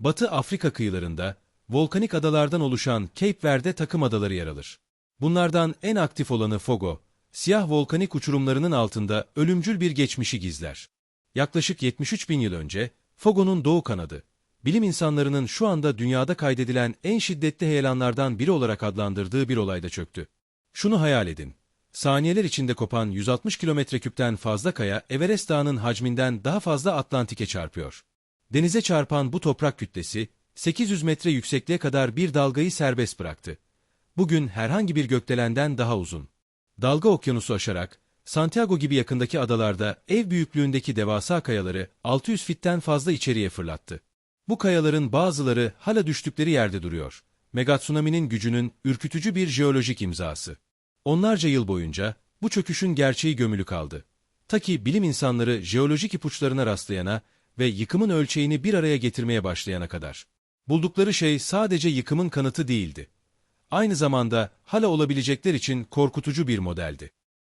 Batı Afrika kıyılarında, volkanik adalardan oluşan Cape Verde takım adaları yer alır. Bunlardan en aktif olanı Fogo, siyah volkanik uçurumlarının altında ölümcül bir geçmişi gizler. Yaklaşık 73 bin yıl önce, Fogo'nun doğu kanadı, bilim insanlarının şu anda dünyada kaydedilen en şiddetli heyelanlardan biri olarak adlandırdığı bir olayda çöktü. Şunu hayal edin. Saniyeler içinde kopan 160 kilometre küpten fazla kaya Everest Dağı'nın hacminden daha fazla Atlantik'e çarpıyor. Denize çarpan bu toprak kütlesi 800 metre yüksekliğe kadar bir dalgayı serbest bıraktı. Bugün herhangi bir gökdelenden daha uzun. Dalga okyanusu aşarak Santiago gibi yakındaki adalarda ev büyüklüğündeki devasa kayaları 600 fitten fazla içeriye fırlattı. Bu kayaların bazıları hala düştükleri yerde duruyor. Megatsunami'nin gücünün ürkütücü bir jeolojik imzası. Onlarca yıl boyunca bu çöküşün gerçeği gömülü kaldı. Ta ki bilim insanları jeolojik ipuçlarına rastlayana ve yıkımın ölçeğini bir araya getirmeye başlayana kadar. Buldukları şey sadece yıkımın kanıtı değildi. Aynı zamanda hala olabilecekler için korkutucu bir modeldi.